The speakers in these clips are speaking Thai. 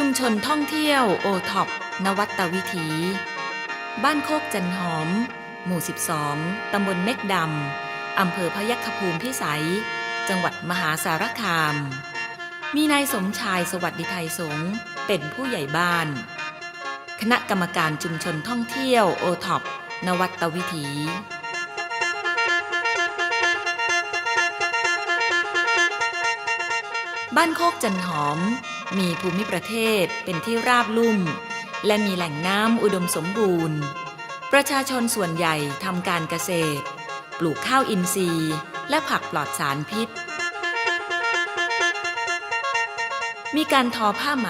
ชุมชนท่องเที่ยวโอท็อปนวัตวิถี บ้านโคกจันหอม หมู่ 12 ตำบลเม็กดำ อำเภอพยัคฆภูมิพิสัย จังหวัดมหาสารคาม มีนายสมชายสวัสดิไทยสงเป็นผู้ใหญ่บ้าน คณะกรรมการชุมชนท่องเที่ยวโอท็อปนวัตวิถี บ้านโคกจันหอม มีภูมิประเทศเป็นที่ราบลุ่ม และมีแหล่งน้ำอุดมสมบูรณ์ ประชาชนส่วนใหญ่ทำการเกษตร ปลูกข้าวอินทรีย์ และผักปลอดสารพิษ มีการทอผ้าไหม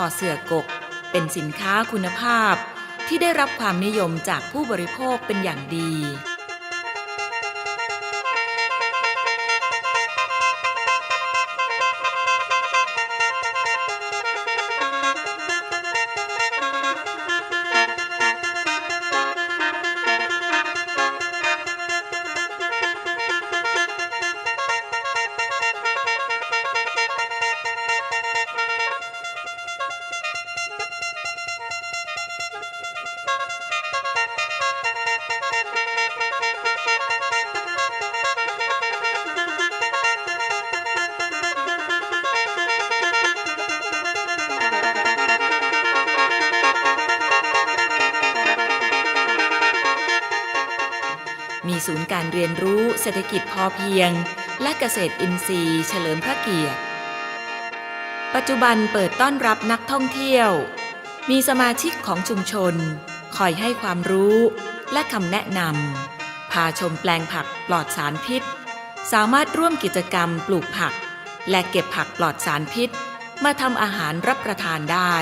อเสือกก เป็นสินค้าคุณภาพ ที่ได้รับความนิยมจากผู้บริโภคเป็นอย่างดี ศูนย์การเรียนรู้เศรษฐกิจพอเพียง และเกษตรอินทรีย์ เฉลิมพระเกียรติ ปัจจุบันเปิดต้อนรับนักท่องเที่ยว มีสมาชิกของชุมชน คอยให้ความรู้และคำแนะนำพาชมแปลงผักปลอดสารพิษ สามารถร่วมกิจกรรมปลูกผัก และเก็บผักปลอดสารพิษ มาทำอาหารรับประทานได้